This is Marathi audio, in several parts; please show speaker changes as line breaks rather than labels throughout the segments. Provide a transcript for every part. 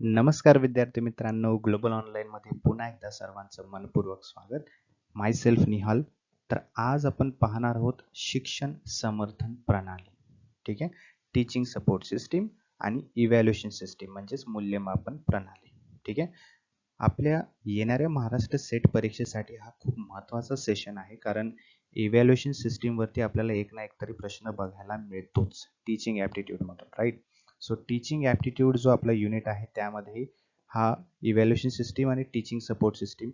नमस्कार विद्यार्थी मित्रांनो ग्लोबल ऑनलाईनमध्ये पुन्हा एकदा सर्वांचं मनपूर्वक स्वागत. Myself Nihal. तर आज आपण पाहणार आहोत शिक्षण समर्थन प्रणाली. ठीक आहे? टीचिंग सपोर्ट सिस्टीम आणि इव्हॅल्युएशन सिस्टीम म्हणजेच मूल्यमापन प्रणाली. ठीक आहे? आपल्या येणाऱ्या महाराष्ट्र सेट परीक्षेसाठी हा खूप महत्त्वाचा सेशन आहे कारण इव्हॅल्युएशन सिस्टीमवरती आपल्याला एक ना एक तरी प्रश्न बघायला मिळतोच. टीचिंग ॲप्टिट्यूडमधून राईट सो टीचिंग ॲप्टिट्यूड जो आपला युनिट आहे त्यामध्ये हा इव्हॅल्युएशन सिस्टीम आणि टीचिंग सपोर्ट सिस्टीम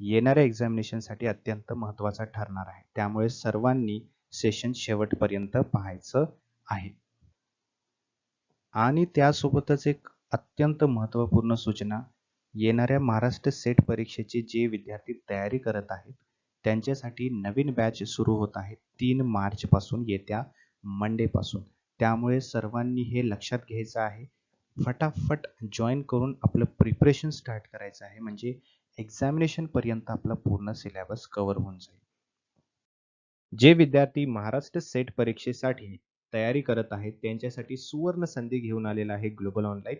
येणाऱ्या एक्झामिनेशनसाठी अत्यंत महत्त्वाचा ठरणार आहे. त्यामुळे सर्वांनी सेशन शेवटपर्यंत पाहायचं आहे. आणि त्यासोबतच एक अत्यंत महत्त्वपूर्ण सूचना येणाऱ्या महाराष्ट्र सेट परीक्षेची जे विद्यार्थी तयारी करत आहेत त्यांच्यासाठी नवीन बॅच सुरू होत आहे तीन मार्चपासून येत्या मंडेपासून. त्यामुळे सर्वांनी हे लक्षात घ्यायचं आहे. फटाफट जॉईन करून आपलं प्रिपरेशन स्टार्ट करायचं आहे. म्हणजे एक्झामिनेशनपर्यंत आपला पूर्ण सिलेबस कव्हर होऊन जाईल. जे विद्यार्थी महाराष्ट्र सेट परीक्षेसाठी तयारी करत आहेत त्यांच्यासाठी सुवर्ण संधी घेऊन आलेला आहे global online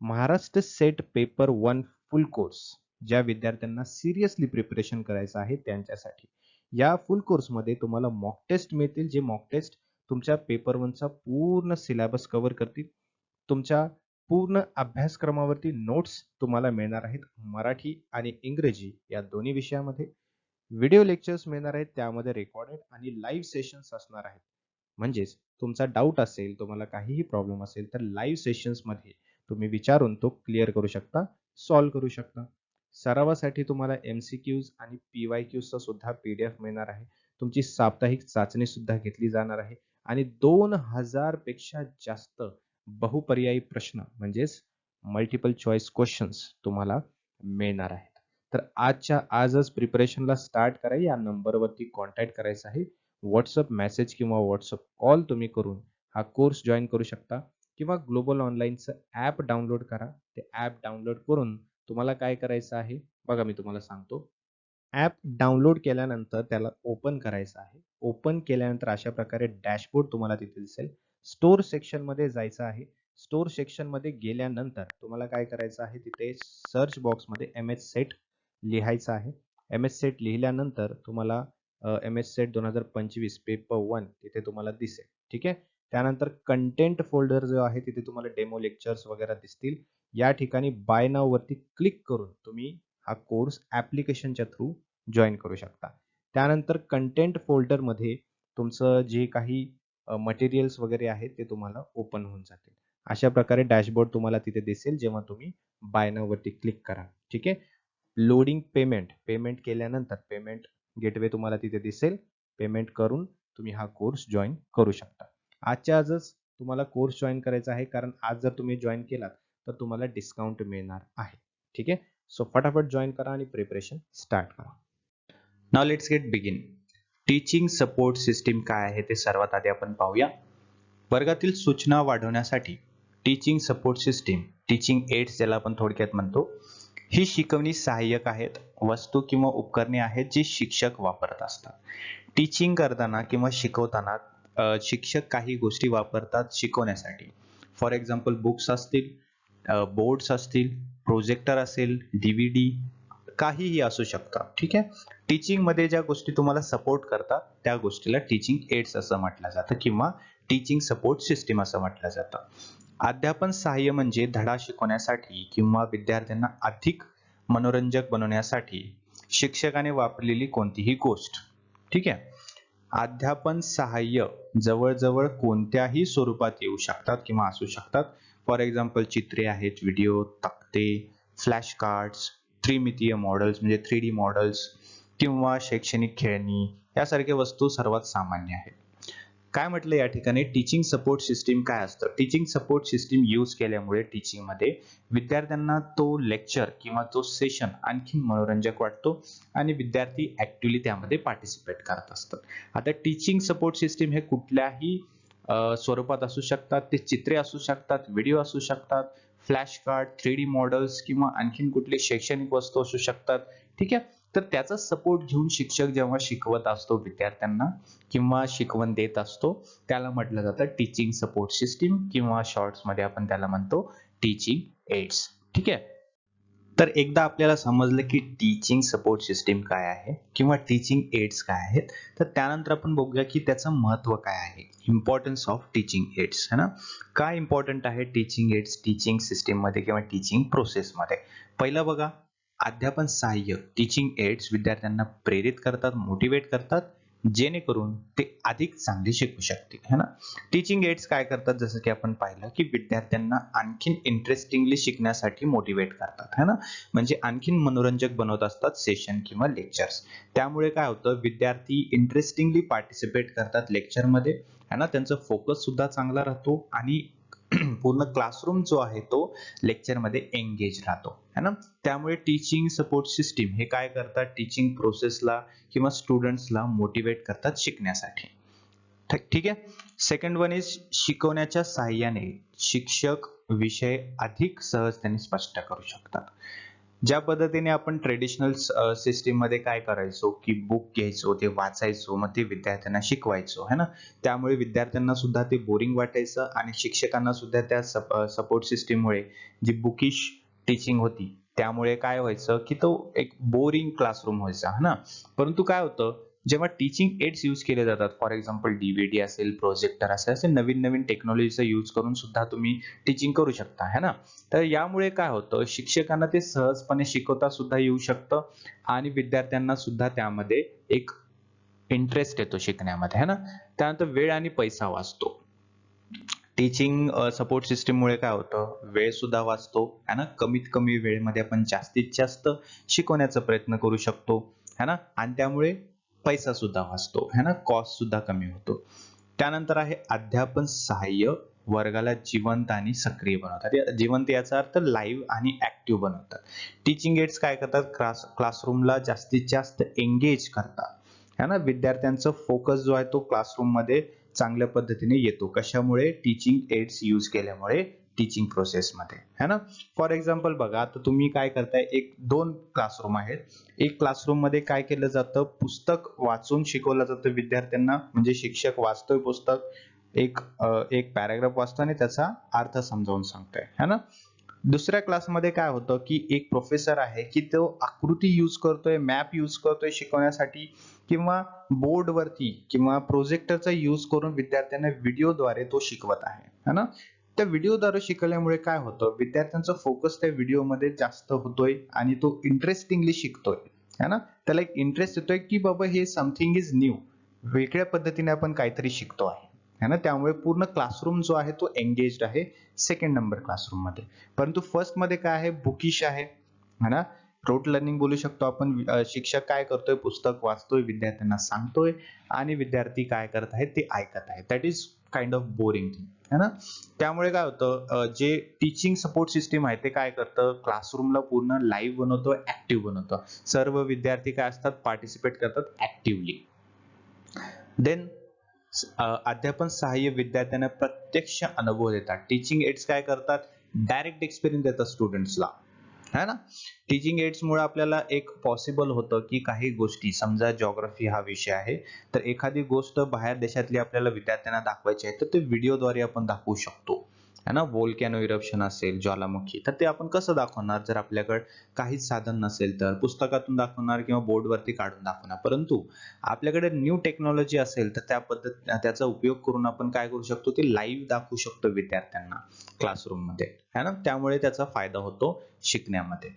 Maharashtra SET paper one full course ज्या विद्यार्थ्यांना सिरियसली प्रिपरेशन करायचं आहे त्यांच्यासाठी. या फुल कोर्समध्ये तुम्हाला मॉक टेस्ट मिळतील. जे मॉक टेस्ट तुमच्या पेपर वनचा पूर्ण सिलेबस कव्हर करतील. तुमच्या पूर्ण अभ्यासक्रमावरती नोट्स तुम्हाला मिळणार आहेत मराठी आणि इंग्रजी या दोन्ही विषयामध्ये. व्हिडिओ लेक्चर्स मिळणार आहेत त्यामध्ये रेकॉर्डेड आणि लाईव्ह सेशन्स असणार आहेत. म्हणजेच तुमचा डाऊट असेल तुम्हाला काहीही प्रॉब्लेम असेल तर लाईव्ह सेशन्समध्ये तुम्ही विचारून तो क्लिअर करू शकता सॉल्व्ह करू शकता. सरावासाठी तुम्हाला एम सी क्यूज आणि पी वाय क्यूजचा सुद्धा पी डी एफ मिळणार आहे. तुमची साप्ताहिक चाचणी सुद्धा घेतली जाणार आहे. आणि दोन हजारपेक्षा जास्त बहुपर्यायी प्रश्न म्हणजेच मल्टिपल चॉईस क्वेश्चन्स तुम्हाला मिळणार आहेत. तर आजच्या आजच प्रिपरेशनला स्टार्ट करा. या नंबरवरती कॉन्टॅक्ट करायचा आहे. व्हॉट्सअप मेसेज किंवा व्हॉट्सअप कॉल तुम्ही करून हा कोर्स जॉईन करू शकता. किंवा ग्लोबल ऑनलाईनचं ॲप डाउनलोड करा. ते ॲप डाउनलोड करून तुम्हाला काय करायचं आहे? बघा मी तुम्हाला सांगतो. ॲप डाउनलोड केल्यानंतर त्याला ओपन करायचं आहे. ओपन केल्यानंतर अशा प्रकारे डॅशबोर्ड तुम्हाला तिथे दिसेल. स्टोर सेक्शनमध्ये जायचं आहे. स्टोर सेक्शनमध्ये गेल्यानंतर तुम्हाला काय करायचं आहे? तिथे सर्च बॉक्समध्ये एम एस सेट लिहायचं आहे. एम एस सेट लिहिल्यानंतर तुम्हाला एम एस सेट दोन हजार पंचवीस पेपर वन तिथे तुम्हाला दिसेल. ठीक आहे? त्यानंतर कंटेंट फोल्डर जो आहे तिथे तुम्हाला डेमो लेक्चर्स वगैरे दिसतील. या ठिकाणी बाय नाव वरती क्लिक करून तुम्ही हा कोर्स ॲप्लिकेशनच्या थ्रू जॉईन करू शकता. त्यानंतर कंटेंट फोल्डरमध्ये तुमचं जे काही मटेरियल्स वगैरे आहेत ते तुम्हाला ओपन होऊन जातील. अशा प्रकारे डॅशबोर्ड तुम्हाला तिथे दिसेल जेव्हा तुम्ही बायनावरती वरती क्लिक करा ठीक आहे? लोडिंग पेमेंट पेमेंट केल्यानंतर पेमेंट गेटवे तुम्हाला तिथे दिसेल. पेमेंट करून तुम्ही हा कोर्स जॉईन करू शकता. आजच्या आजच तुम्हाला कोर्स जॉईन करायचा आहे कारण आज जर तुम्ही जॉईन केलात तर तुम्हाला डिस्काउंट मिळणार आहे. ठीक आहे? सो फटाफट जॉईन करा आणि प्रिपरेशन स्टार्ट करा. Now let's get begin teaching support system काय आहे ते सर्वात आधी आपण पाहूया. वर्गातील सूचना वाढवण्यासाठी teaching support system teaching aids ज्याला आपण थोडक्यात म्हणतो ही शिकवणी सहाय्यक आहेत वस्तू किंवा उपकरणे आहेत जी शिक्षक वापरत असतात. टीचिंग करताना किंवा शिकवताना शिक्षक काही गोष्टी वापरतात शिकवण्यासाठी. फॉर एक्झाम्पल बुक्स असतील बोर्ड्स असतील प्रोजेक्टर असेल डीव्हीडी काहीही असू शकतं ठीक आहे? टीचिंगमध्ये ज्या गोष्टी तुम्हाला सपोर्ट करतात त्या गोष्टीला टीचिंग एड्स असं म्हटलं जातं किंवा टीचिंग सपोर्ट सिस्टीम असं म्हटलं जातं. अध्यापन सहाय्य म्हणजे धडा शिकवण्यासाठी किंवा विद्यार्थ्यांना अधिक मनोरंजक बनवण्यासाठी शिक्षकाने वापरलेली कोणतीही गोष्ट ठीक आहे? अध्यापन सहाय्य जवळजवळ कोणत्याही स्वरूपात येऊ शकतात किंवा असू शकतात. फॉर एक्झाम्पल चित्रे आहेत व्हिडिओ तक्ते फ्लॅश कार्ड्स त्रिमितीय मॉडेल्स म्हणजे थ्री डी मॉडेल्स किंवा शैक्षणिक खेळणी यासारख्या वस्तू सर्वात सामान्य आहेत. काय म्हटलं या ठिकाणी? टीचिंग सपोर्ट सिस्टीम काय असतं? टीचिंग सपोर्ट सिस्टीम यूज केल्यामुळे टीचिंगमध्ये विद्यार्थ्यांना तो लेक्चर किंवा तो सेशन आणखी मनोरंजक वाटतो आणि विद्यार्थी ऍक्टिव्हली त्यामध्ये पार्टिसिपेट करत असतात. आता टीचिंग सपोर्ट सिस्टीम हे कुठल्याही स्वरूपात असू शकतात ते चित्रे असू शकतात व्हिडिओ असू शकतात flash card three D models किंवा आणखीन कुठली शैक्षणिक वस्तू असू शकतात. ठीक आहे? तर त्याचा सपोर्ट घेऊन शिक्षक जेव्हा शिकवत असतो विद्यार्थ्यांना किंवा शिकवण देत असतो त्याला म्हटलं जातं टीचिंग सपोर्ट सिस्टीम किंवा शॉर्ट्समध्ये आपण त्याला म्हणतो टीचिंग एड्स ठीक आहे? तर एकदा आपल्याला समजलं की टीचिंग सपोर्ट सिस्टीम काय आहे किंवा टीचिंग एड्स काय आहेत तर त्यानंतर आपण बघूया की त्याचं महत्त्व काय आहे. इम्पॉर्टन्स ऑफ टीचिंग एड्स है ना? काय इम्पॉर्टंट आहे टीचिंग एड्स टीचिंग सिस्टीममध्ये किंवा टीचिंग प्रोसेसमध्ये पहिलं बघा अध्यापन सहाय्य टीचिंग एड्स विद्यार्थ्यांना प्रेरित करतात मोटिवेट करतात जेणेकरून ते अधिक चांगले शिकू शकतील है ना? टीचिंग एड्स काय करतात? जसं की आपण पाहिलं की विद्यार्थ्यांना आणखीन इंटरेस्टिंगली शिकण्यासाठी मोटिवेट करतात है ना? म्हणजे आणखीन मनोरंजक बनवत असतात सेशन किंवा लेक्चर्स त्यामुळे काय होतं? विद्यार्थी इंटरेस्टिंगली पार्टिसिपेट करतात लेक्चरमध्ये है ना? त्यांचा फोकस सुद्धा चांगला राहतो आणि पूर्ण क्लासरूम जो आहे तो लेक्चरमध्ये एंगेज राहतो. है ना? त्यामुळे टीचिंग सपोर्ट सिस्टीम हे काय करतात? टीचिंग प्रोसेसला किंवा स्टुडंट्सला मोटिवेट करतात शिकण्यासाठी. ठीक आहे? सेकंड वन इज शिकवण्याच्या साहाय्याने शिक्षक विषय अधिक सहजतेने स्पष्ट करू शकतात. ज्या पद्धतीने आपण ट्रेडिशनल सिस्टीममध्ये काय करायचो की बुक घ्यायचो ते वाचायचो मग ते विद्यार्थ्यांना शिकवायचो है ना? त्यामुळे विद्यार्थ्यांना सुद्धा ते बोरिंग वाटायचं आणि शिक्षकांना सुद्धा त्या सपोर्ट सिस्टीममुळे जी बुकिश टीचिंग होती त्यामुळे काय व्हायचं की तो एक बोरिंग क्लासरूम व्हायचा है ना? परंतु काय होतं जेव्हा टीचिंग एड्स यूज केले जातात फॉर एक्झाम्पल डीव्हीडी असेल प्रोजेक्टर असेल असे नवीन नवीन टेक्नॉलॉजीचा यूज करून सुद्धा तुम्ही टीचिंग करू शकता है ना? तर यामुळे काय होतं शिक्षकांना ते सहजपणे शिकवता सुद्धा येऊ शकतं आणि विद्यार्थ्यांना सुद्धा त्यामध्ये एक इंटरेस्ट येतो शिकण्यामध्ये है ना? त्यानंतर वेळ आणि पैसा वाचतो. टीचिंग सपोर्ट सिस्टीम मुळे काय होतं वेळ सुद्धा वाचतो है ना? कमीत कमी वेळेमध्ये आपण जास्तीत जास्त शिकवण्याचा प्रयत्न करू शकतो है ना? आणि त्यामुळे पैसा सुद्धा वाचतो है ना? कॉस्ट सुद्धा कमी होतो. त्यानंतर आहे अध्यापन सहाय्य वर्गाला जिवंत आणि सक्रिय बनवतात. जिवंत याचा अर्थ लाईव्ह आणि ऍक्टिव्ह बनवतात. टीचिंग एड्स काय करतात? क्लास क्लासरूमला जास्तीत जास्त एंगेज करतात. है ना? विद्यार्थ्यांचा फोकस जो आहे तो क्लासरूममध्ये चांगल्या पद्धतीने येतो. कशामुळे? टीचिंग एड्स यूज केल्यामुळे टीचिंग प्रोसेसमध्ये है ना? फॉर एक्झाम्पल बघा आता तुम्ही काय करताय एक दोन क्लासरूम आहेत. एक क्लासरूममध्ये काय केलं जातं? पुस्तक वाचून शिकवलं जातं विद्यार्थ्यांना. म्हणजे शिक्षक वाचतोय पुस्तक एक एक पॅराग्राफ वाचतो आणि त्याचा अर्थ समजावून सांगतोय. है ना? दुसऱ्या क्लासमध्ये काय होतं की एक प्रोफेसर आहे की तो आकृती यूज करतोय मॅप यूज करतोय शिकवण्यासाठी किंवा बोर्ड वरती किंवा प्रोजेक्टरचा यूज करून विद्यार्थ्यांना व्हिडिओद्वारे तो शिकवत आहे. है ना? त्या व्हिडिओद्वारे शिकल्यामुळे काय होतं? विद्यार्थ्यांचा फोकस त्या व्हिडिओमध्ये जास्त होतोय आणि तो इंटरेस्टिंगली शिकतोय. है ना? त्याला एक इंटरेस्ट येतोय की बाबा हे समथिंग इज न्यू वेगळ्या पद्धतीने आपण काहीतरी शिकतो आहे. है ना? त्यामुळे पूर्ण क्लासरूम जो आहे तो एंगेज आहे सेकंड नंबर क्लासरूममध्ये. परंतु फर्स्टमध्ये काय आहे? बुकिश आहे. है ना? रोट लर्निंग बोलू शकतो आपण. शिक्षक काय करतोय? पुस्तक वाचतोय विद्यार्थ्यांना सांगतोय आणि विद्यार्थी काय करत आहेत ते ऐकत आहेत. That is kind of boring thing है ना? त्यामुळे काय होतं जे टीचिंग सपोर्ट सिस्टीम आहे ते काय करतं? क्लासरूमला पूर्ण लाईव्ह बनवतं ऍक्टिव्ह बनवतं. सर्व विद्यार्थी काय असतात? पार्टिसिपेट करतात ऍक्टिव्हली देन अध्यापन सहाय्य विद्यार्थ्यांना प्रत्यक्ष अनुभव देतात. टीचिंग एड्स काय करतात? डायरेक्ट एक्सपिरियन्स देतात स्टुडंट्सला है ना? टीचिंग एड्स मुळे आपल्याला एक पॉसिबल होतं की काही गोष्टी समजा जॉग्राफी हा विषय आहे तर एखादी गोष्ट बाहेर देशातली आपल्याला विद्यार्थ्यांना दाखवायची आहे तर ते व्हिडिओद्वारे आपण दाखवू शकतो. है ना? वोल्कॅनो इरप्शन असेल ज्वालामुखी. तर ते आपण कसं दाखवणार? जर आपल्याकडे काहीच साधन नसेल तर पुस्तकातून दाखवणार किंवा बोर्डवरती काढून दाखवणार. परंतु आपल्याकडे न्यू टेक्नॉलॉजी असेल तर त्या पद्धत त्याचा उपयोग करून आपण काय करू शकतो? ते लाईव्ह दाखवू शकतो विद्यार्थ्यांना क्लासरूममध्ये. है ना? त्यामुळे त्याचा फायदा होतो शिकण्यामध्ये.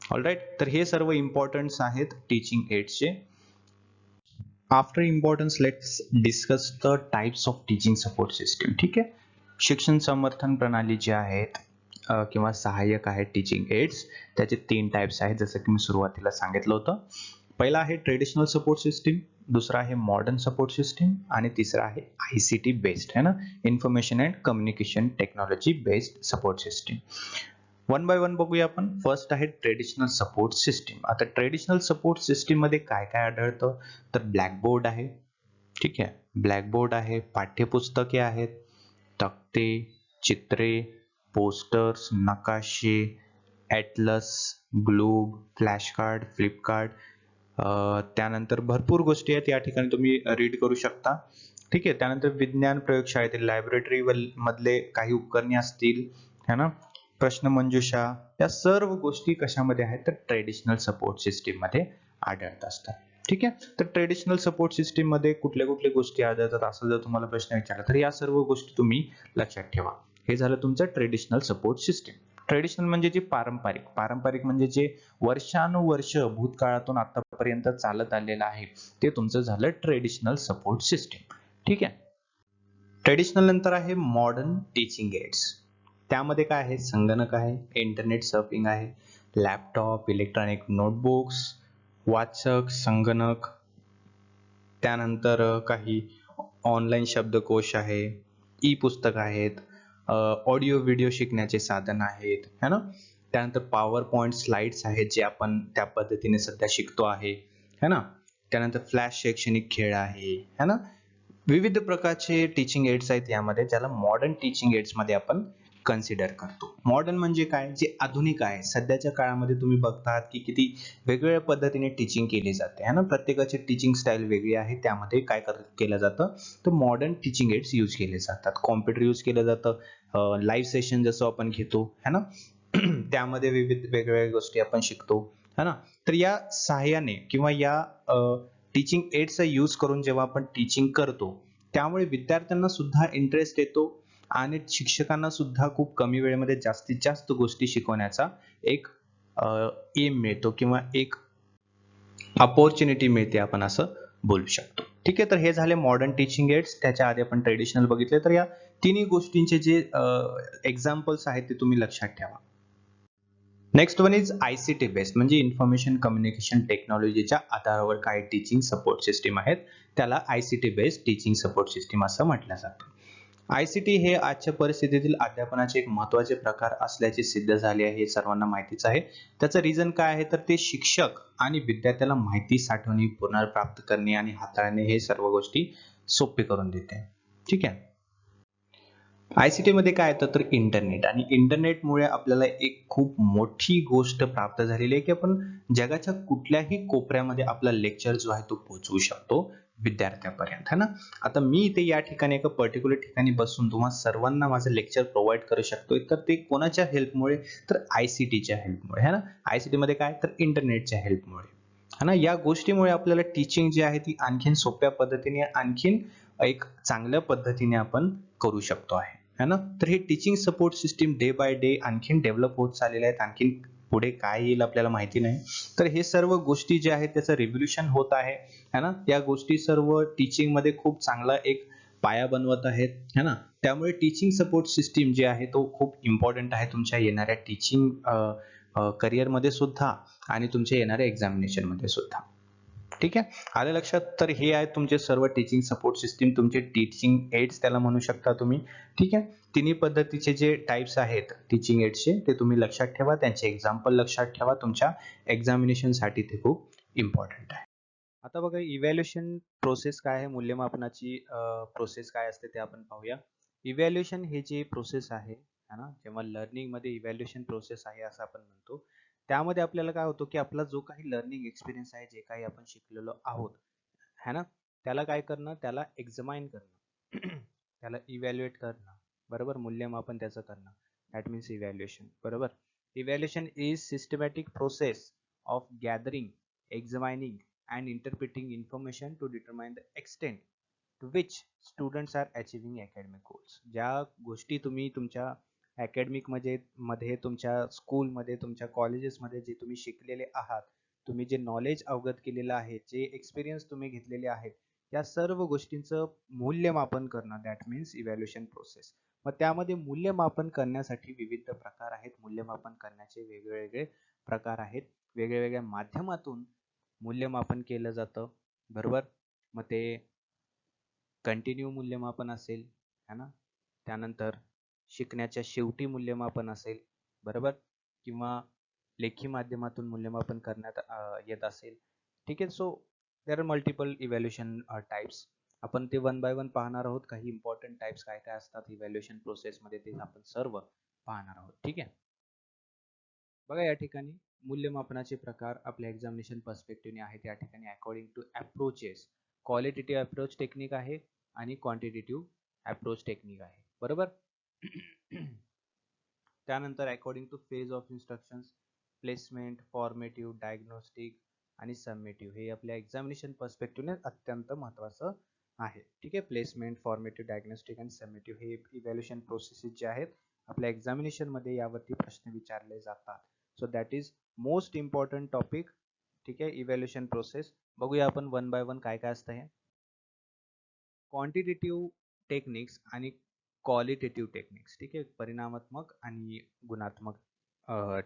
ऑलराईट तर हे सर्व इम्पॉर्टन्स आहेत teaching एड्सचे after importance let's discuss the types of teaching support system ठीक आहे? शिक्षण समर्थन प्रणाली जी आहेत किंवा सहाय्यक आहेत टीचिंग एड्स त्याचे तीन टाइप्स आहेत जसं की मी सुरुवातीला सांगितलं होतं. पहिला आहे ट्रेडिशनल सपोर्ट सिस्टीम दुसरा आहे मॉडर्न सपोर्ट सिस्टीम आणि तिसरा आहे आय सी टी बेस्ड है ना? Information and communication technology based support system one by one बघूया आपण. फर्स्ट आहे ट्रेडिशनल सपोर्ट सिस्टीम आता ट्रेडिशनल सपोर्ट सिस्टीममध्ये काय काय आढळतं? तर ब्लॅकबोर्ड आहे. ठीक आहे. ब्लॅकबोर्ड आहे पाठ्यपुस्तके आहेत तक्ते चित्रे पोस्टर्स नकाशे ॲटलस ग्लोब फ्लॅशकार्ड फ्लिपकार्ट त्यानंतर भरपूर गोष्टी आहेत. या ठिकाणी तुम्ही रीड करू शकता. ठीक आहे. त्यानंतर विज्ञान प्रयोगशाळेतील लायब्रेटरी मधले काही उपकरणे असतील है ना? प्रश्नमंजुषा या सर्व गोष्टी कशामध्ये आहेत? तर ट्रेडिशनल सपोर्ट सिस्टीममध्ये आढळत असतात. ठीक आहे? तर ट्रेडिशनल सपोर्ट सिस्टीममध्ये कुठल्या कुठल्या गोष्टी आढळतात असं जर तुम्हाला प्रश्न विचारला तर या सर्व गोष्टी तुम्ही लक्षात ठेवा. हे झालं तुमचं ट्रेडिशनल सपोर्ट सिस्टीम ट्रेडिशनल म्हणजे जे पारंपरिक पारंपरिक म्हणजे जे वर्षानुवर्ष भूतकाळातून आतापर्यंत चालत आलेलं आहे ते तुमचं झालं ट्रेडिशनल सपोर्ट सिस्टीम ठीक आहे? ट्रेडिशनल नंतर आहे मॉडर्न टीचिंग एड्स त्यामध्ये काय आहे? संगणक आहे इंटरनेट सर्फिंग आहे लॅपटॉप इलेक्ट्रॉनिक नोटबुक्स वाचक संगणक त्यानंतर काही ऑनलाईन शब्दकोश आहे ई पुस्तक आहेत ऑडिओ व्हिडिओ शिकण्याचे साधन आहेत है ना? त्यानंतर पॉवर पॉईंट स्लाइड्स आहेत जे आपण त्या पद्धतीने सध्या शिकतो आहे है ना? त्यानंतर फ्लॅश शैक्षणिक खेळ आहे है ना? विविध प्रकारचे टीचिंग एड्स आहेत यामध्ये ज्याला मॉडर्न टीचिंग एड्समध्ये आपण कन्सिडर करतो. मॉडर्न म्हणजे काय? जे आधुनिक आहे सध्याच्या काळामध्ये तुम्ही बघतात की किती वेगवेगळ्या पद्धतीने टीचिंग केली जाते. है ना? प्रत्येकाची टीचिंग स्टाईल वेगळी आहे त्यामध्ये काय केलं जातं? तर मॉडर्न टीचिंग एड्स यूज केले जातात. कॉम्प्युटर यूज केलं जातं. लाईव्ह सेशन जसं आपण घेतो है ना? त्यामध्ये विविध वेगवेगळ्या गोष्टी आपण शिकतो. है ना? तर या सहाय्याने किंवा या टीचिंग एड्सचा यूज करून जेव्हा आपण टीचिंग करतो त्यामुळे विद्यार्थ्यांना सुद्धा इंटरेस्ट येतो आणि शिक्षकांना सुद्धा खूप कमी वेळेमध्ये जास्तीत जास्त गोष्टी शिकवण्याचा एक एम मिळतो किंवा एक अपॉर्च्युनिटी मिळते आपण असं बोलू शकतो. ठीक आहे तर हे झाले मॉडर्न टीचिंग एड्स त्याच्या आधी आपण ट्रेडिशनल बघितले. तर या तिन्ही गोष्टींचे जे एक्झाम्पल्स आहेत ते तुम्ही लक्षात ठेवा. Next one is I C T based म्हणजे इन्फॉर्मेशन कम्युनिकेशन टेक्नॉलॉजीच्या आधारावर काही टीचिंग सपोर्ट सिस्टीम आहेत. त्याला I C T based teaching support system असं म्हटलं जातं. आय सी टी हे आजच्या परिस्थितीतील अध्यापनाचे एक महत्त्वाचे प्रकार असल्याचे सिद्ध झाले आहे हे सर्वांना माहितीच आहे. त्याचं रिझन काय आहे? तर ते शिक्षक आणि विद्यार्थ्याला माहिती साठवणे पुनर्प्राप्त करणे आणि हाताळणे हे सर्व गोष्टी सोपे करून देते. ठीक आहे? आयसीटी मध्ये काय येतं? तर इंटरनेट आणि इंटरनेटमुळे आपल्याला एक खूप मोठी गोष्ट प्राप्त झालेली आहे की आपण जगाच्या कुठल्याही कोपऱ्यामध्ये आपला लेक्चर जो आहे तो पोहोचवू शकतो. विद्यार्थ्यापर्यंत है ना? आता मी इथे या ठिकाणी एका पर्टिक्युलर ठिकाणी बसून तुम्हाला सर्वांना माझं लेक्चर प्रोव्हाइड करू शकतोय. तर ते कोणाच्या हेल्पमुळे तर आयसीटीच्या हेल्पमुळे है ना? आयसीटी मध्ये काय? तर इंटरनेटच्या हेल्पमुळे है ना? या गोष्टीमुळे आपल्याला टीचिंग जी आहे ती आणखीन सोप्या पद्धतीने आणखीन एक चांगल्या पद्धतीने आपण करू शकतो आहे. है ना? तर हे teaching support system day by day आणखीन डेव्हलप होत चाललेले आहेत आणखीन पुढे काय येईल आपल्याला माहिती नाही. तर हे सर्व गोष्टी जे आहेत त्याचं रिव्होल्युशन होत आहे. है ना? त्या गोष्टी सर्व टीचिंगमध्ये खूप चांगला एक पाया बनवत आहेत. है ना? त्यामुळे टीचिंग सपोर्ट सिस्टीम जे आहे तो खूप इम्पॉर्टंट आहे तुमच्या येणाऱ्या टीचिंग करिअरमध्ये सुद्धा आणि तुमच्या येणाऱ्या एक्झामिनेशनमध्ये सुद्धा. ठीक आहे? आले लक्षात? तर हे आहेत तुमचे सर्व टीचिंग सपोर्ट सिस्टीम तुमचे टीचिंग एड्स त्याला म्हणू शकता तुम्ही. ठीक आहे? तिन्ही पद्धतीचे जे टाइप्स आहेत टीचिंग एड्सचे ते तुम्ही लक्षात ठेवा. त्यांचे एक्झाम्पल लक्षात ठेवा. तुमच्या एक्झामिनेशनसाठी ते खूप इम्पॉर्टंट आहे. आता बघा इव्हॅल्युएशन प्रोसेस काय आहे? मूल्यमापनाची प्रोसेस काय असते ते आपण पाहूया. इव्हॅल्युएशन हे जे प्रोसेस आहे ना? जेव्हा लर्निंगमध्ये इव्हॅल्युएशन प्रोसेस आहे असं आपण म्हणतो त्यामध्ये आपल्याला काय होतं की आपला जो काही लर्निंग एक्सपिरियन्स आहे जे काही आपण शिकलेलो आहोत है ना? त्याला काय करणं? त्याला एक्झामाइन करणं. त्याला इव्हॅल्युएट करणं. बरोबर? मूल्यमापन त्याचं करणं. दॅट मीन्स इव्हॅल्युएशन बरोबर? Evaluation is systematic process of gathering examining and interpreting information to determine the extent to which students are achieving academic goals ज्या गोष्टी तुम्ही तुमच्या अकॅडमिकमध्ये मध्ये तुमच्या स्कूलमध्ये तुमच्या कॉलेजेसमध्ये जे तुम्ही शिकलेले आहात तुम्ही जे नॉलेज अवगत केलेलं आहे जे एक्सपिरियन्स तुम्ही घेतलेले आहेत या सर्व गोष्टींचं मूल्यमापन करणं दॅट मीन्स इव्हॅल्युएशन प्रोसेस मग त्यामध्ये मूल्यमापन करण्यासाठी विविध प्रकार आहेत. मूल्यमापन करण्याचे वेगवेगळे प्रकार आहेत. वेगळ्यावेगळ्या माध्यमातून मूल्यमापन केलं जातं. बरोबर? मग ते कंटिन्यू मूल्यमापन असेल है ना? त्यानंतर शिकण्याच्या शेवटी मूल्यमापन असेल बरोबर? किंवा लेखी माध्यमातून मूल्यमापन करण्यात येत असेल. ठीक आहे so there are multiple evaluation types आपण ते वन बाय वन पाहणार आहोत. काही इम्पॉर्टंट टाइप्स काय काय असतात इव्हॅल्युएशन प्रोसेसमध्ये ते आपण सर्व पाहणार आहोत. ठीक आहे? बघा या ठिकाणी मूल्यमापनाचे प्रकार आपल्या एक्झामिनेशन पर्स्पेक्टिव्हने आहेत. या ठिकाणी according to approaches qualitative approach technique आहे आणि क्वांटिटेटिव्ह अप्रोच टेक्निक आहे. बरोबर? त्यानंतर according to phase of instructions placement formative diagnostic आणि सबमेटिव्ह हे आपल्या एक्झामिनेशन पर्स्पेक्टिव्हने अत्यंत महत्त्वाचं आहे. ठीक आहे? प्लेसमेंट फॉर्मेटिव्ह डायग्नोस्टिक आणि सबमेटिव्ह हे इव्हॅल्युएशन प्रोसेसेस जे आहेत आपल्या एक्झामिनेशनमध्ये यावरती प्रश्न विचारले जातात. So that is most important topic ठीक आहे? इव्हॅल्युएशन प्रोसेस बघूया आपण वन बाय वन काय काय असतं हे. क्वांटिटेटिव्ह टेक्निक्स आणि क्वालिटेटिव्ह टेक्निक्स ठीक आहे? परिणामात्मक आणि गुणात्मक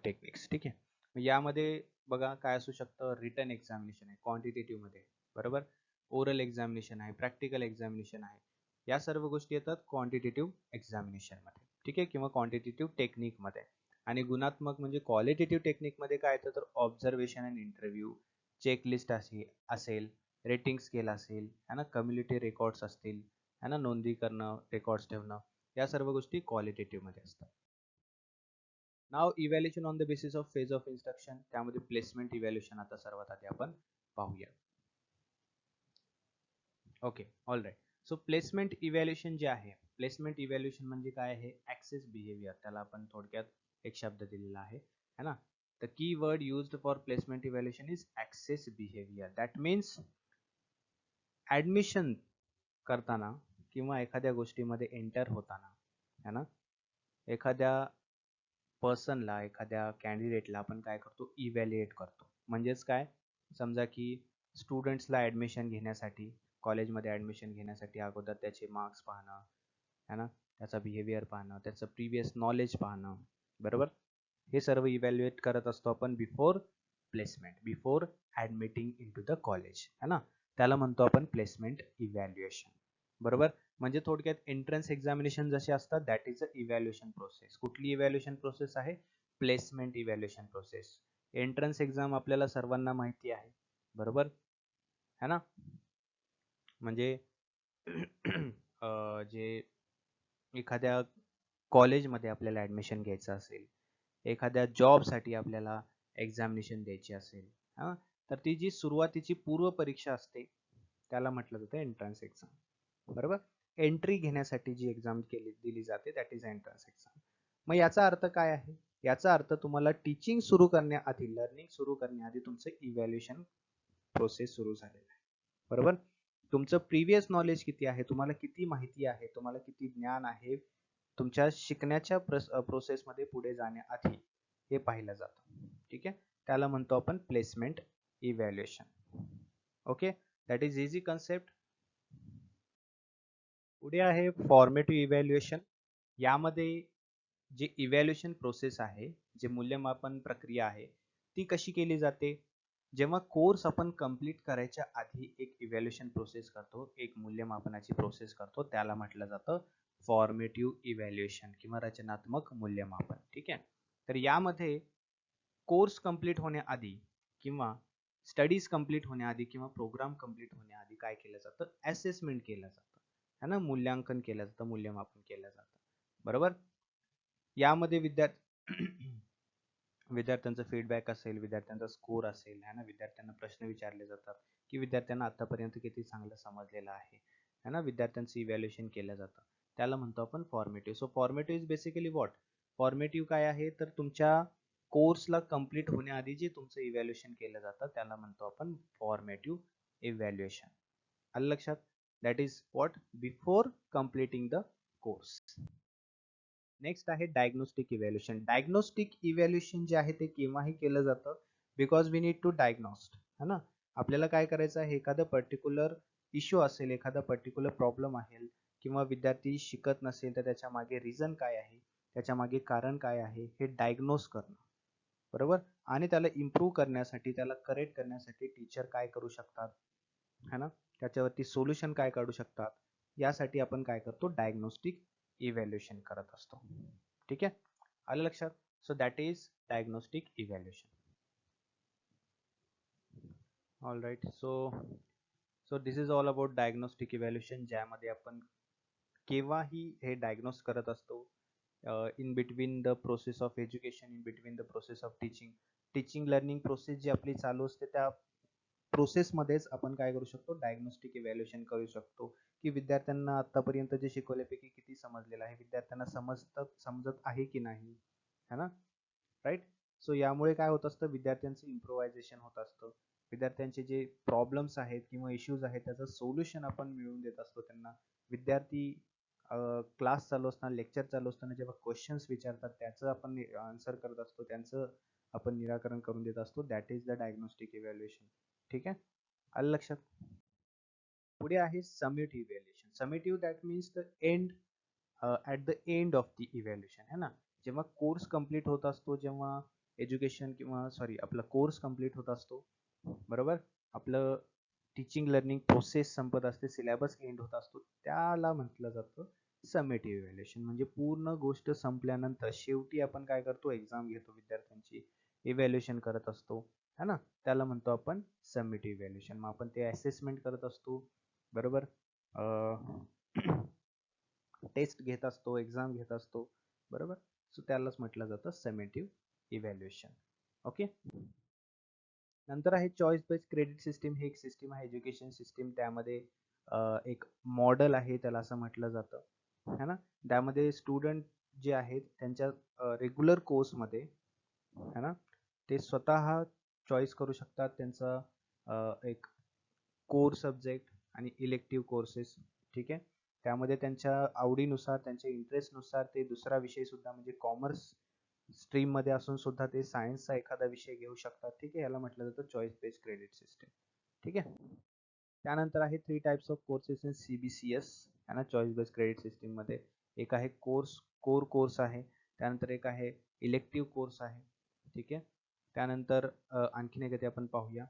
टेक्निक्स ठीक आहे? यामध्ये बघा काय असू शकतं. रिटर्न एक्झामिनेशन आहे क्वांटिटेटिव्हमध्ये बरोबर? ओरल एक्झामिनेशन आहे प्रॅक्टिकल एक्झामिनेशन आहे. या सर्व गोष्टी येतात क्वांटिटेटिव्ह एक्झामिनेशनमध्ये ठीक आहे? किंवा क्वांटिटेटिव्ह टेक्निकमध्ये आणि गुणात्मक म्हणजे क्वालिटेटिव्ह टेक्निकमध्ये काय येतं? तर ऑब्झर्वेशन अँड इंटरव्ह्यू चेकलिस्ट असे असेल रेटिंग स्केल असेल है ना? कम्युनिटी रेकॉर्ड्स असतील है ना नोंदी करणं रेकॉर्ड्स ठेवणं या सर्व गोष्टी क्वालिटेटिव्हमध्ये असतात. Now evaluation on the basis of phase of instruction त्यामध्ये प्लेसमेंट इव्हॅल्युएशन आता सर्वात आधी आपण पाहूया. Okay all right so placement evaluation जे आहे प्लेसमेंट इव्हॅल्युएशन म्हणजे काय आहे? ऍक्सेस बिहेवियर त्याला आपण थोडक्यात एक शब्द दिलेला आहे है ना? The key word used for placement evaluation is access behavior. That means admission करताना किंवा एखाद्या गोष्टीमध्ये एंटर होताना है ना? एखाद्या पर्सनला एखाद्या कॅन्डिडेटला आपण काय करतो? इव्हॅल्युएट करतो. म्हणजेच काय? समजा की स्टुडंट्सला ॲडमिशन घेण्यासाठी कॉलेजमध्ये ॲडमिशन घेण्यासाठी अगोदर त्याचे मार्क्स पाहणं है ना? त्याचा बिहेवियर पाहणं त्याचं प्रिव्हियस नॉलेज पाहणं बरोबर? हे सर्व इव्हॅल्युएट करत असतो आपण before placement before admitting in to the college है ना? त्याला म्हणतो आपण प्लेसमेंट इव्हॅल्युएशन बरोबर? म्हणजे थोडक्यात एंट्रन्स एक्झामिनेशन जसे असतात that is a evaluation process कुठली इव्हॅल्युएशन प्रोसेस आहे? Placement evaluation process entrance exam आपल्याला सर्वांना माहिती आहे. बरोबर? है ना? म्हणजे जे एखाद्या कॉलेजमध्ये आपल्याला ॲडमिशन घ्यायचं असेल एखाद्या जॉबसाठी आपल्याला एक्झामिनेशन द्यायची असेल हां? तर ती जी सुरुवातीची पूर्व परीक्षा असते त्याला म्हटलं जातं एंट्रन्स एक्झाम बरोबर? एंट्री घेण्यासाठी जी एक्झाम केली दिली जाते दॅट इज एंट्रन्स एक्झाम मग याचा अर्थ काय आहे? याचा अर्थ तुम्हाला टीचिंग सुरू करण्याआधी लर्निंग सुरू करण्याआधी तुमचं इव्हॅल्युएशन प्रोसेस सुरू झालेलं आहे. बरोबर? तुमचं प्रिव्हियस नॉलेज किती आहे? तुम्हाला किती माहिती आहे? तुम्हाला किती ज्ञान आहे? तुमच्या शिकण्याच्या प्रोसेसमध्ये पुढे जाण्याआधी हे पाहिलं जातं. ठीक आहे? त्याला म्हणतो आपण placement evaluation okay that is easy concept पुढे आहे फॉर्मेटिव्ह इव्हॅल्युएशन यामध्ये जे इव्हॅल्युएशन प्रोसेस आहे जे मूल्यमापन प्रक्रिया आहे ती कशी केली जाते? जेव्हा कोर्स आपण कंप्लीट करायच्या आधी एक इव्हॅल्युएशन प्रोसेस करतो एक मूल्यमापनाची प्रोसेस करतो त्याला म्हटलं जातं फॉर्मेटिव्ह इव्हॅल्युएशन किंवा रचनात्मक मूल्यमापन. ठीक आहे? तर यामध्ये कोर्स कंप्लीट होण्याआधी किंवा स्टडीज कंप्लीट होण्याआधी किंवा प्रोग्राम कंप्लीट होण्याआधी काय केलं जातं? असेसमेंट केलं जातं. है ना मूल्यांकन केलं जातं मूल्यमापन केलं जातं. बरोबर? यामध्ये विद्यार्थी विद्यार्थ्यांचा फीडबॅक असेल विद्यार्थ्यांचा स्कोर असेल है ना? विद्यार्थ्यांना प्रश्न विचारले जातात की विद्यार्थ्यांना आतापर्यंत किती चांगलं समजलेलं आहे है ना? विद्यार्थ्यांचं इव्हॅल्युएशन केलं जातं. त्याला म्हणतो आपण formative so formative is basically what formative काय आहे? तर तुमच्या कोर्सला कंप्लीट होण्याआधी जे तुमचं इव्हॅल्युएशन केलं जातं त्याला म्हणतो आपण फॉर्मेटिव्ह इव्हॅल्युएशन आलं लक्षात? That is what before completing the course next आहे डायग्नोस्टिक इव्हॅल्युशन डायग्नोस्टिक इव्हॅल्युएशन जे आहे ते केव्हाही केलं जातं? Because we need to diagnose है ना? आपल्याला काय करायचं आहे? एखादं पर्टिक्युलर इश्यू असेल एखादा पर्टिक्युलर प्रॉब्लेम आहे किंवा विद्यार्थी शिकत नसेल तर त्याच्यामागे रिझन काय आहे? त्याच्यामागे कारण काय आहे? हे डायग्नोस करणं. बरोबर? आणि त्याला इम्प्रूव्ह करण्यासाठी त्याला करेक्ट करण्यासाठी टीचर काय करू शकतात? है ना? त्याच्यावरती सोल्युशन काय काढू शकतात? यासाठी आपण काय करतो? डायग्नोस्टिक इव्हॅल्युएशन करत असतो. ठीक आहे? आलं लक्षात? So that is diagnostic evaluation all right so so this is all about diagnostic evaluation ज्यामध्ये आपण केव्हाही हे डायग्नोस करत असतो in between the process of education in between the process of teaching teaching learning process जी आपली चालू असते त्या प्रोसेसमध्येच आपण काय करू शकतो? डायग्नोस्टिक इव्हॅल्युएशन करू शकतो. की विद्यार्थ्यांना आतापर्यंत जे शिकवल्यापैकी किती समजलेलं आहे? विद्यार्थ्यांना समजत समजत आहे की नाही? है ना? राईट सो यामुळे काय होत असतं? विद्यार्थ्यांचं इम्प्रोव्हायझेशन होत असतं. विद्यार्थ्यांचे जे प्रॉब्लेम्स आहेत किंवा इश्यूज आहेत त्याचं सोल्युशन आपण मिळवून देत असतो त्यांना. विद्यार्थी क्लास चालू असताना लेक्चर चालू असताना जेव्हा क्वेश्चन्स विचारतात त्याचं आपण आन्सर करत असतो. त्यांचं आपण निराकरण करून देत असतो. That is the diagnostic evaluation ठीक आहे? आलं लक्षात? पुढे आहे summative evaluation summative that means the end at the end of the evaluation है ना? जेव्हा कोर्स कंप्लीट होत असतो जेव्हा एज्युकेशन किंवा सॉरी आपला कोर्स कंप्लीट होत असतो बरोबर? आपलं टीचिंग लर्निंग प्रोसेस संपत असते सिलेबस एंड होत असतो त्याला म्हटलं जातं समेटिव्ह इव्हॅल्युएशन म्हणजे पूर्ण गोष्ट संपल्यानंतर शेवटी आपण काय करतो? एक्झाम घेतो विद्यार्थ्यांची. इव्हॅल्युएशन करत असतो. है ना? त्याला म्हणतो आपण समिट इव्हॅल्युएशन मग आपण ते असेसमेंट करत असतो बरोबर? टेस्ट घेत असतो एक्झाम घेत असतो बरोबर? सो त्यालाच म्हटलं जातं समेटिव्ह इव्हॅल्युएशन ओके नंतर आहे चॉईस बेस्ड क्रेडिट सिस्टीम हे एक सिस्टीम आहे एज्युकेशन सिस्टीम त्यामध्ये एक मॉडेल आहे त्याला असं म्हटलं जातं. है ना? त्यामध्ये स्टुडंट जे आहेत त्यांच्या रेग्युलर कोर्समध्ये है ना? ते स्वतः चॉईस करू शकतात. त्यांचा एक कोर सब्जेक्ट आणि इलेक्टिव्ह कोर्सेस ठीक आहे? त्यामध्ये त्यांच्या आवडीनुसार त्यांच्या इंटरेस्टनुसार ते दुसरा विषय सुद्धा म्हणजे कॉमर्स स्ट्रीममध्ये असून सुद्धा ते सायन्सचा एखादा विषय घेऊ शकतात ठीक आहे? याला म्हटलं जातं चॉईस बेस्ड क्रेडिट सिस्टीम ठीक आहे? त्यानंतर आहे three types of courses in CBCS आहे ना चॉईस बेस्ड क्रेडिट सिस्टीममध्ये एक आहे कोर्स कोर कोर्स आहे. त्यानंतर एक आहे इलेक्टिव्ह कोर्स आहे ठीक आहे? त्यानंतर आणखीन एक ते आपण पाहूया.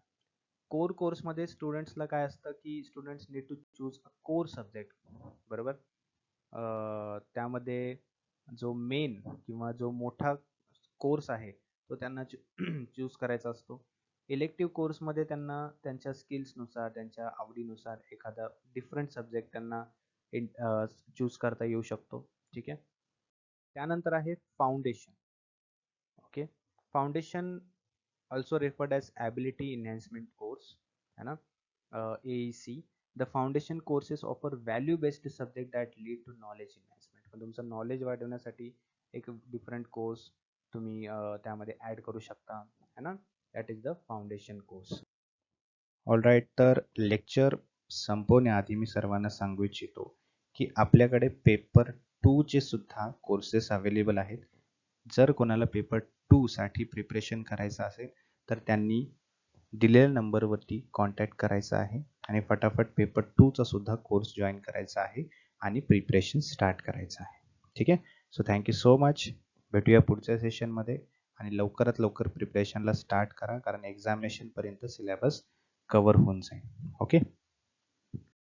कोर कोर्समध्ये स्टुडंट्सला काय असतं की students need to choose a core subject बरोबर? त्यामध्ये जो मेन किंवा जो मोठा कोर्स आहे तो त्यांना चूज करायचा असतो. इलेक्टिव्ह कोर्समध्ये त्यांना त्यांच्या स्किल्सनुसार त्यांच्या आवडीनुसार एखादा डिफरंट सब्जेक्ट त्यांना चूज करता येऊ शकतो. ठीक आहे? त्यानंतर आहे foundation okay? Foundation also referred as ability enhancement course है ना? A C the foundation courses offer value based subject that lead to knowledge enhancement. पण तुमचं नॉलेज वाढवण्यासाठी एक डिफरंट कोर्स तुम्ही त्यामध्ये ॲड करू शकता है ना? That is the foundation course all right तर लेक्चर संपवण्याआधी मी सर्वांना सांगू इच्छितो की आपल्याकडे पेपर टूचे सुद्धा कोर्सेस अवेलेबल आहेत. जर कोणाला पेपर टूसाठी प्रिपरेशन करायचं असेल तर त्यांनी दिलेल्या नंबरवरती कॉन्टॅक्ट करायचा आहे आणि फटाफट पेपर टूचा सुद्धा कोर्स जॉईन करायचा आहे आणि प्रिपरेशन स्टार्ट करायचं आहे. ठीक आहे? सो थँक्यू सो मच भेटूया पुढच्या सेशनमध्ये आणि लवकरात लवकर प्रिपरेशनला स्टार्ट करा कारण एक्झामिनेशनपर्यंत सिलेबस कवर होऊन जाईल. ओके